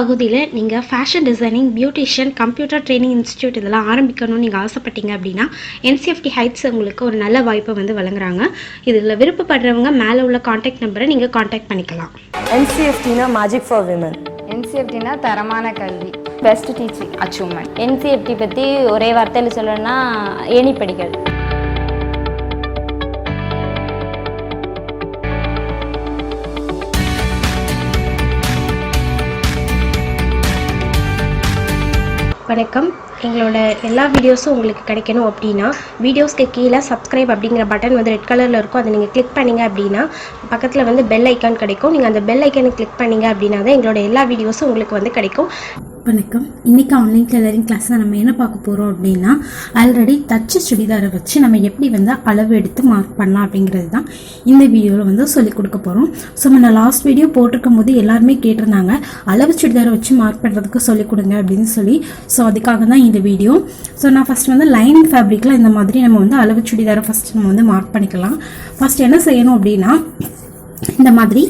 பகுதியில் நீங்கள் fashion designing beautician computer training institute இதெல்லாம் ஆரம்பிக்கணும்னு நீங்கள் ஆசைப்பட்டீங்க அப்படின்னா என்சிஎஃப்டி ஹைட்ஸ் உங்களுக்கு ஒரு நல்ல வாய்ப்பை வந்து வழங்குறாங்க. இதில் விருப்பப்படுறவங்க மேலே உள்ள காண்டாக்ட் நம்பரை நீங்கள் காண்டாக்ட் பண்ணிக்கலாம். என்சிஎஃப்டினா மேஜிக் ஃபார் விமன் என்சிஎஃப்டினா தரமான கல்வி. பெஸ்ட் டீச்சிங் அச்சீவ்மெண்ட் என்சிஎஃப்டி பற்றி ஒரே வார்த்தையில் சொல்லணும்னா ஏணி படிகள் வணக்கம். எங்களோட எல்லா வீடியோஸும் உங்களுக்கு கிடைக்கணும் அப்படின்னா வீடியோஸ்க்கு கீழே சப்ஸ்கிரைப் அப்படிங்கிற பட்டன் வந்து ரெட் கலரில் இருக்கும். அதை நீங்கள் கிளிக் பண்ணிங்க அப்படின்னா பக்கத்தில் வந்து பெல் ஐக்கான் கிடைக்கும். நீங்கள் அந்த பெல் ஐக்கானை கிளிக் பண்ணீங்க அப்படின்னா தான் எங்களோட எல்லா வீடியோஸும் உங்களுக்கு வந்து கிடைக்கும். வணக்கம். இன்றைக்கி ஆன்லைன் டெய்லரிங் கிளாஸில் நம்ம என்ன பார்க்க போகிறோம் அப்படின்னா ஆல்ரெடி தச்ச சுடிதாரை வச்சு நம்ம எப்படி வந்து அளவு எடுத்து மார்க் பண்ணலாம் அப்படிங்கிறது தான் இந்த வீடியோவில் வந்து சொல்லிக் கொடுக்க போகிறோம் ஸோ நம்ம லாஸ்ட் வீடியோ போட்டிருக்கும் போது எல்லாருமே கேட்டிருந்தாங்க அளவு சுடிதாரை வச்சு மார்க் பண்ணுறதுக்கு சொல்லிக் கொடுங்க அப்படின்னு சொல்லி. ஸோ அதுக்காக தான் இந்த வீடியோ ஸோ நான் ஃபஸ்ட் வந்து லைனிங் ஃபேப்ரிக்கில் இந்த மாதிரி நம்ம வந்து அளவு சுடிதாரை ஃபஸ்ட் நம்ம வந்து மார்க் பண்ணிக்கலாம். ஃபஸ்ட் என்ன செய்யணும் அப்படின்னா இந்த மாதிரி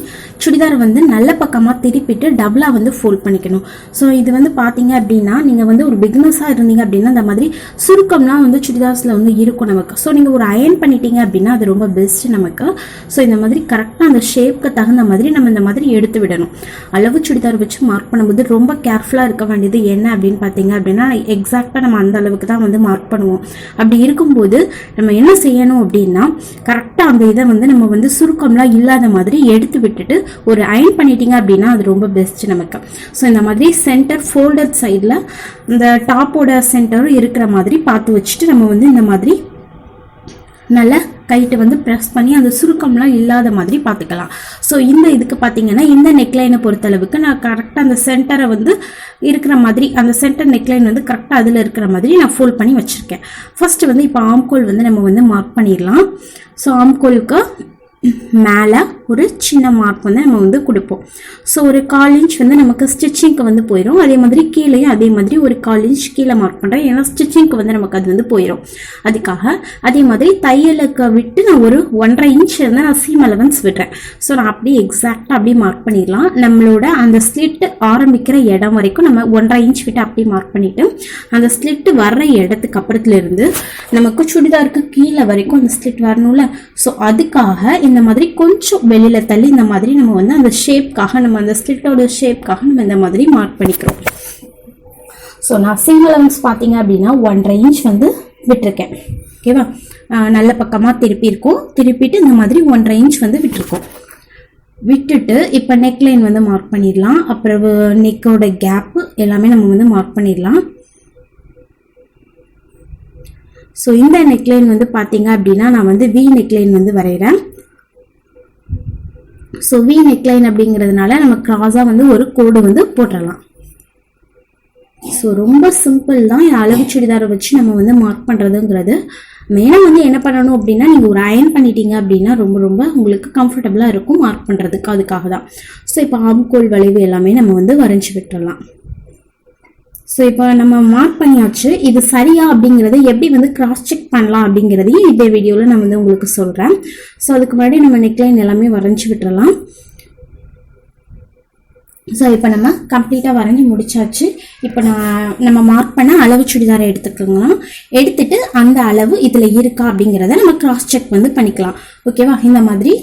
சுடிதார் வந்து நல்ல பக்கமாக திருப்பிட்டு டபுளாக வந்து ஃபோல்ட் பண்ணிக்கணும். ஸோ இது வந்து பார்த்தீங்க அப்படின்னா நீங்கள் வந்து ஒரு பிக்னஸாக இருந்தீங்க அப்படின்னா இந்த மாதிரி சுருக்கம்லாம் வந்து சுடிதார்ஸில் வந்து இருக்கும் நமக்கு. ஸோ நீங்கள் ஒரு அயன் பண்ணிட்டீங்க அப்படின்னா அது ரொம்ப பெஸ்ட் நமக்கு. ஸோ இந்த மாதிரி கரெக்டாக அந்த ஷேப்க்கு தகுந்த மாதிரி நம்ம இந்த மாதிரி எடுத்து விடணும். அளவு சுடிதார் வச்சு மார்க் பண்ணும்போது ரொம்ப கேர்ஃபுல்லாக இருக்க வேண்டியது என்ன அப்படின்னு பார்த்தீங்க அப்படின்னா எக்ஸாக்டாக நம்ம அந்த அளவுக்கு தான் வந்து மார்க் பண்ணுவோம். அப்படி இருக்கும்போது நம்ம என்ன செய்யணும் அப்படின்னா கரெக்டாக அந்த இதை வந்து நம்ம வந்து சுருக்கம்லாம் இல்லாத மாதிரி எடுத்து விட்டுட்டு ஒரு அயன் பண்ணிட்டீங்க அப்படின்னா அது ரொம்ப பெஸ்ட் நமக்கு. ஸோ இந்த மாதிரி சென்டர் ஃபோல்டட் சைடில் இந்த டாப்போட சென்டரும் இருக்கிற மாதிரி பார்த்து வச்சுட்டு நம்ம வந்து இந்த மாதிரி நல்லா கைட்டு வந்து ப்ரெஸ் பண்ணி அந்த சுருக்கம்லாம் இல்லாத மாதிரி பார்த்துக்கலாம். ஸோ இந்த இதுக்கு பார்த்தீங்கன்னா இந்த நெக்லைனை பொறுத்தளவுக்கு நான் கரெக்டாக அந்த சென்டரை வந்து இருக்கிற மாதிரி அந்த சென்டர் நெக்லைன் வந்து கரெக்டாக அதில் இருக்கிற மாதிரி நான் ஃபோல்ட் பண்ணி வச்சுருக்கேன். ஃபஸ்ட்டு வந்து இப்போ ஆம்கோல் வந்து நம்ம வந்து மார்க் பண்ணிடலாம். ஸோ ஆம்கோலுக்கு மேலே ஒரு சின்ன மார்க் வந்து நம்ம வந்து கொடுப்போம். ஸோ ஒரு கால் இன்ச் வந்து நமக்கு ஸ்டிச்சிங்க்கு வந்து போயிடும் அதே மாதிரி கீழேயும் அதே மாதிரி ஒரு கால் இன்ச் கீழே மார்க் பண்ணுறேன் ஏன்னா ஸ்டிச்சிங்க்கு வந்து நமக்கு அது வந்து போயிடும் அதுக்காக அதே மாதிரி தையலுக்கு விட்டு நான் ஒரு ஒன்றரை இன்ச் வந்து நான் சீம் அலவன்ஸ் விடுறேன். ஸோ நான் அப்படியே எக்ஸாக்டாக அப்படியே மார்க் பண்ணிடலாம். நம்மளோட அந்த ஸ்லிட் ஆரம்பிக்கிற இடம் வரைக்கும் நம்ம ஒன்றரை இன்ச் விட்டு அப்படியே மார்க் பண்ணிவிட்டு அந்த ஸ்லிட் வர்ற இடத்துக்கு அப்புறத்துலேருந்து நமக்கு சுடிதாருக்கு கீழே வரைக்கும் அந்த ஸ்லிட் வரணும்ல. ஸோ அதுக்காக இந்த மாதிரி கொஞ்சம் வெளியில் தள்ளி இந்த மாதிரி நம்ம வந்து அந்த ஷேப்காக நம்ம அந்த ஸ்லிட்டோட ஷேப்காக நம்ம இந்த மாதிரி மார்க் பண்ணிக்கிறோம். ஸோ நான் சிங்கிள் அலவன்ஸ் பார்த்தீங்க அப்படின்னா ஒன்றரை இன்ச் வந்து விட்டுருக்கேன். ஓகேவா நல்ல பக்கமாக திருப்பியிருக்கோம் திருப்பிட்டு இந்த மாதிரி ஒன்றரை இன்ச் வந்து விட்டுருக்கோம். விட்டுட்டு இப்போ நெக்லைன் வந்து மார்க் பண்ணிடலாம். அப்புறம் நெக்கோட கேப்பு எல்லாமே நம்ம வந்து மார்க் பண்ணிடலாம். ஸோ இந்த நெக்லைன் வந்து பார்த்தீங்க அப்படின்னா நான் வந்து வி நெக்லைன் வந்து வரைகிறேன் ஸோ வி நெக்லைன் அப்படிங்கிறதுனால நம்ம கிராஸாக வந்து ஒரு கோடு வந்து போட்டுடலாம் ஸோ ரொம்ப சிம்பிள் தான். அளவு சுடிதாரை வச்சு நம்ம வந்து மார்க் பண்ணுறதுங்கிறது மெயினாக வந்து என்ன பண்ணணும் அப்படின்னா நீங்கள் ஒரு அயன் பண்ணிட்டீங்க அப்படின்னா ரொம்ப ரொம்ப உங்களுக்கு கம்ஃபர்டபுளாக இருக்கும் மார்க் பண்ணுறதுக்கு அதுக்காக தான் ஸோ இப்போ ஆம்கோல் வளைவு எல்லாமே நம்ம வந்து வரைஞ்சி விட்டுடலாம் ஸோ இப்போ நம்ம மார்க் பண்ணியாச்சு. இது சரியா அப்படிங்கிறத எப்படி வந்து கிராஸ் செக் பண்ணலாம் அப்படிங்கிறதையும் இதே வீடியோவில் நான் வந்து உங்களுக்கு சொல்கிறேன் ஸோ அதுக்கு முன்னாடி நம்ம நெக்லைன் எல்லாமே வரைஞ்சி விட்டுறலாம். ஸோ இப்போ நம்ம கம்ப்ளீட்டாக வரைஞ்சி முடிச்சாச்சு. இப்போ நான் நம்ம மார்க் பண்ண அளவு சுடிதாரை எடுத்துக்கோங்களாம் எடுத்துட்டு அந்த அளவு இதில் இருக்கா அப்படிங்கிறத நம்ம கிராஸ் செக் வந்து பண்ணிக்கலாம். ஓகேவா இந்த மாதிரி.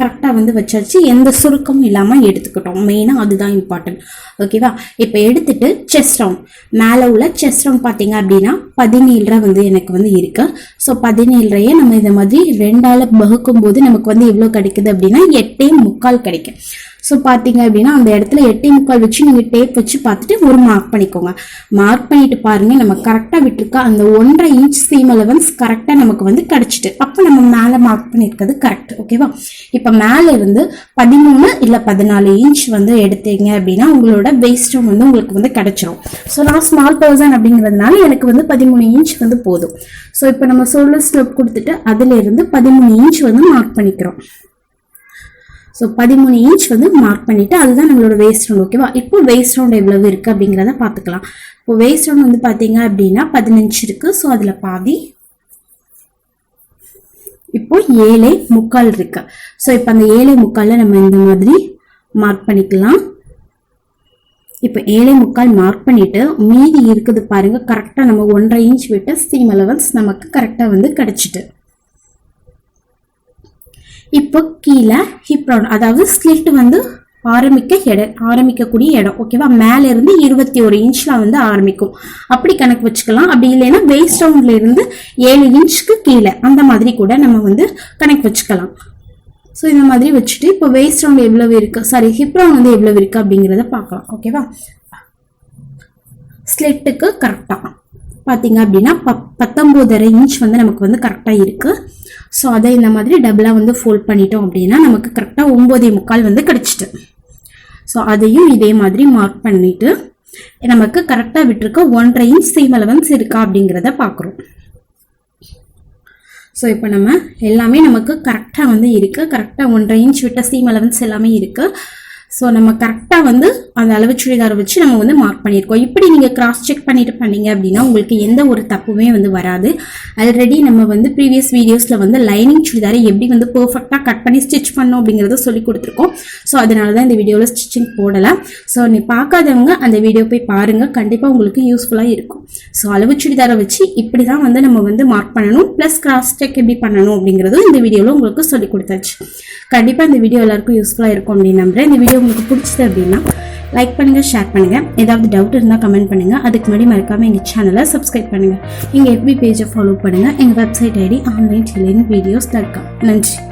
கரெக்டாக வந்து வச்சாச்சு. எந்த சுருக்கமும் இல்லாமல் எடுத்துக்கிட்டோம். மெயினாக அதுதான் இம்பார்ட்டன்ட் ஓகேவா இப்போ எடுத்துட்டு செஸ்ட் ரவுண்ட் மேலே உள்ள செஸ்ட் ரவுண்ட் பார்த்தீங்க அப்படின்னா பதினேழரை வந்து எனக்கு வந்து இருக்கு. ஸோ பதினேழரையே நம்ம இந்த மாதிரி ரெண்டால் வகுக்கும் போது நமக்கு வந்து எவ்வளோ கிடைக்குது அப்படின்னா எட்டே முக்கால் கிடைக்கும். ஸோ பார்த்தீங்க அப்படின்னா அந்த இடத்துல எட்டே முக்கால் வச்சு நீங்கள் டேப் வச்சு பார்த்துட்டு ஒரு மார்க் பண்ணிக்கோங்க. மார்க் பண்ணிட்டு பாருங்க நம்ம கரெக்டாக விட்டுருக்க அந்த ஒன்றரை இன்ச் சீம் அலவன்ஸ் கரெக்டாக நமக்கு வந்து கிடச்சிட்டு அப்போ நம்ம மேலே மார்க் பண்ணியிருக்கிறது கரெக்ட் ஓகேவா இப்போ மேலே இருந்து பதிமூணு இல்லை பதினாலு இன்ச் வந்து எடுத்தீங்க அப்படின்னா உங்களோட வேஸ்ட்டும் வந்து உங்களுக்கு வந்து கிடைச்சிரும். ஸோ நான் ஸ்மால் பர்சன் அப்படிங்கிறதுனால எனக்கு வந்து பதிமூணு இன்ச் வந்து போதும். ஸோ இப்போ நம்ம சோலர் ஸ்லோப் கொடுத்துட்டு அதுல இருந்து பதிமூணு இன்ச் வந்து மார்க் பண்ணிக்கிறோம். ஸோ பதிமூணு இன்ச் வந்து மார்க் பண்ணிட்டு அதுதான் நம்மளோட வேஸ்ட் ரவுண்ட் ஓகேவா இப்போ வேஸ்ட் ரவுண்ட் எவ்வளவு இருக்கு அப்படிங்கிறத பார்த்துக்கலாம். இப்போ வேஸ்ட் ரவுண்ட் வந்து பார்த்தீங்க அப்படின்னா பதினஞ்சு இருக்கு. ஸோ அதில் பாதி இப்போ ஏழை முக்கால் இருக்கு. ஸோ இப்போ அந்த ஏழை முக்காலில் நம்ம இந்த மாதிரி மார்க் பண்ணிக்கலாம். இப்போ ஏழை முக்கால் மார்க் பண்ணிட்டு மீதி இருக்குது பாருங்க கரெக்டாக நம்ம ஒன்றரை இன்ச் விட்டு ஸ்டீம் அலவன்ஸ் நமக்கு கரெக்டாக வந்து கிடச்சிட்டு. இப்போ கீழே ஹிப் ரவுண்ட் அதாவது ஸ்லிட் வந்து ஆரம்பிக்க இடம் ஆரம்பிக்கக்கூடிய இடம் ஓகேவா மேலேருந்து இருபத்தி ஒரு இன்ச்ல வந்து ஆரம்பிக்கும். அப்படி கணக்கு வச்சுக்கலாம். அப்படி இல்லைன்னா வேஸ்ட் ரவுண்ட்லேருந்து ஏழு இன்ச்சுக்கு கீழே. அந்த மாதிரி கூட நம்ம வந்து கணக்கு வச்சுக்கலாம். ஸோ இந்த மாதிரி வச்சுட்டு இப்போ வேஸ்ட் ரவுண்ட் எவ்வளவு இருக்குது சாரி ஹிப் ரவுண்ட் வந்து எவ்வளவு இருக்குது அப்படிங்கிறத பார்க்கலாம். ஓகேவா ஸ்லெட்டுக்கு கரெக்டாக பார்த்தீங்க அப்படின்னா ப பத்தொம்போதரை இன்ச் வந்து நமக்கு வந்து கரெக்டாக இருக்குது ஸோ அதை இந்த மாதிரி டபுளாக வந்து ஃபோல்ட் பண்ணிட்டோம் அப்படின்னா நமக்கு கரெக்டாக ஒம்போதே முக்கால் வந்து கிடச்சிட்டு. ஸோ அதையும் இதே மாதிரி மார்க் பண்ணிவிட்டு நமக்கு கரெக்டாக விட்டுருக்க ஒன்றரை இன்ச் சீம் அலவன்ஸ் இருக்கா அப்படிங்கிறத பார்க்குறோம். ஸோ இப்போ நம்ம எல்லாமே நமக்கு கரெக்டாக வந்து இருக்குது கரெக்டாக ஒன்றரை இன்ச் விட்ட சீம் அலவன்ஸ் எல்லாமே இருக்குது ஸோ நம்ம கரெக்டாக வந்து அந்த அளவு சுடிதாரை வச்சு நம்ம வந்து மார்க் பண்ணியிருக்கோம். இப்படி நீங்கள் கிராஸ் செக் பண்ணிட்டு பண்ணீங்க அப்படின்னா உங்களுக்கு எந்த ஒரு தப்புமே வந்து வராது. ஆல்ரெடி நம்ம வந்து ப்ரீவியஸ் வீடியோஸில் வந்து லைனிங் சுடிதாரை எப்படி வந்து பர்ஃபெக்டாக கட் பண்ணி ஸ்டிச் பண்ணோம் அப்படிங்கிறத சொல்லி கொடுத்துருக்கோம். ஸோ அதனால தான் இந்த வீடியோவில் ஸ்டிச்சிங் போடலை. ஸோ நீ பார்க்காதவங்க அந்த வீடியோ போய் பாருங்கள் கண்டிப்பாக உங்களுக்கு யூஸ்ஃபுல்லாக இருக்கும். ஸோ அளவு சுடிதாரை வச்சு இப்படி தான் வந்து நம்ம வந்து மார்க் பண்ணணும். ப்ளஸ் கிராஸ் செக் எப்படி பண்ணணும் அப்படிங்கிறதும் இந்த வீடியோவில் உங்களுக்கு சொல்லி கொடுத்தாச்சு. கண்டிப்பாக இந்த வீடியோ எல்லாருக்கும் யூஸ்ஃபுல்லாக இருக்கும் அப்படின்னு நம்புறேன். இந்த வீடியோ உங்களுக்கு பிடிச்சது அப்படின்னா லைக் பண்ணுங்கள் ஷேர் பண்ணுங்கள் ஏதாவது டவுட் இருந்தால் கமெண்ட் பண்ணுங்கள் அதுக்கு முன்னாடி மறக்காமல் எங்கள் சேனலை சப்ஸ்கிரைப் பண்ணுங்கள் எங்கள் எஃபி பேஜை ஃபாலோ பண்ணுங்கள் எங்கள் website ID online tailoring videos dot com நன்றி.